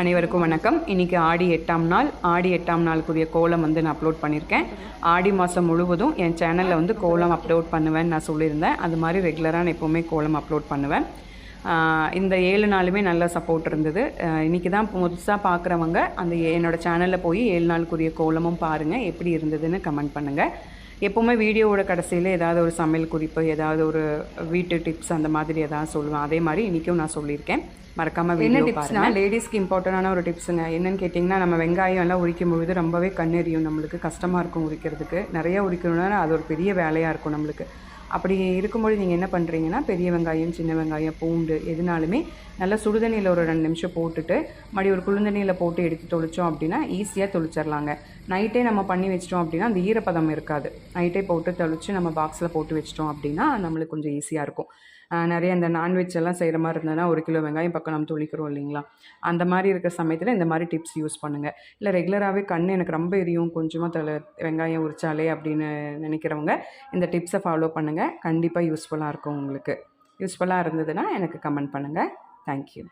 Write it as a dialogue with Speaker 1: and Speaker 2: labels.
Speaker 1: அனைவருக்கும் வணக்கம். இன்றைக்கி ஆடி எட்டாம் நாள். ஆடி எட்டாம் நாளுக்குரிய கோலம் வந்து நான் அப்லோட் பண்ணியிருக்கேன் ஆடி மாதம் முழுவதும் என் சேனலில் வந்து கோலம் அப்லோட் பண்ணுவேன்னு நான் சொல்லியிருந்தேன். அது மாதிரி ரெகுலராக நான் எப்போவுமே கோலம் அப்லோட் பண்ணுவேன். இந்த ஏழு நாளுமே நல்ல சப்போர்ட் இருந்தது. இன்றைக்கி தான் புதுசாக பார்க்குறவங்க அந்த என்னோட சேனலில் போய் ஏழு நாளுக்குரிய கோலமும் பாருங்கள் எப்படி இருந்ததுன்னு கமெண்ட் பண்ணுங்கள் எப்போவுமே வீடியோவோட கடைசியில் ஏதாவது ஒரு சமையல் குறிப்பு ஏதாவது ஒரு வீட்டு டிப்ஸ் அந்த மாதிரி ஏதாவது சொல்லுவேன். அதே மாதிரி இன்றைக்கும் நான் சொல்லியிருக்கேன். மறக்காமல் என்ன டிப்ஸ்னா லேடிஸ்க்கு இம்பார்ட்டண்டான ஒரு டிப்ஸுங்க என்னன்னு கேட்டிங்கன்னா நம்ம வெங்காயம் எல்லாம் உரிக்கும் பொழுது ரொம்பவே கண்ணெறியும். நம்மளுக்கு கஷ்டமாக இருக்கும் உரிக்கிறதுக்கு. நிறைய உரிக்கணும்னா அது ஒரு பெரிய வேலையாக இருக்கும் நம்மளுக்கு. அப்படி இருக்கும்போது நீங்கள் என்ன பண்ணுறீங்கன்னா பெரிய வெங்காயம் சின்ன வெங்காயம் பூண்டு எதுனாலுமே நல்லா சுடுதண்ணியில் ஒரு ரெண்டு நிமிஷம் போட்டுட்டு மறுபடி ஒரு குளிர்தண்ணியில் போட்டு எடுத்து தொளிச்சோம் அப்படின்னா ஈஸியாக தொளிச்சிடலாங்க நைட்டே நம்ம பண்ணி வச்சிட்டோம் அப்படின்னா அந்த ஈரப்பதம் இருக்காது. நைட்டே போட்டு தொளிச்சு நம்ம பாக்ஸில் போட்டு வச்சிட்டோம் அப்படின்னா நம்மளுக்கு கொஞ்சம் ஈஸியாக இருக்கும். நிறைய இந்த நான்வெஜ் எல்லாம் செய்கிற மாதிரி இருந்ததுன்னா ஒரு கிலோ வெங்காயம் பக்கம் நம்ம துளிக்கிறோம் இல்லைங்களா? அந்த மாதிரி இருக்கிற சமயத்தில் இந்த மாதிரி டிப்ஸ் யூஸ் பண்ணுங்கள் இல்லை ரெகுலராகவே கண் எனக்கு ரொம்ப எரியும். கொஞ்சமாக தலை வெங்காயம் உரிச்சாலே அப்படின்னு நினைக்கிறவங்க இந்த டிப்ஸை ஃபாலோ பண்ணுங்கள் கண்டிப்பாக யூஸ்ஃபுல்லாக இருக்கும் உங்களுக்கு. யூஸ்ஃபுல்லாக இருந்ததுன்னா எனக்கு கமெண்ட் பண்ணுங்கள் தேங்க்யூ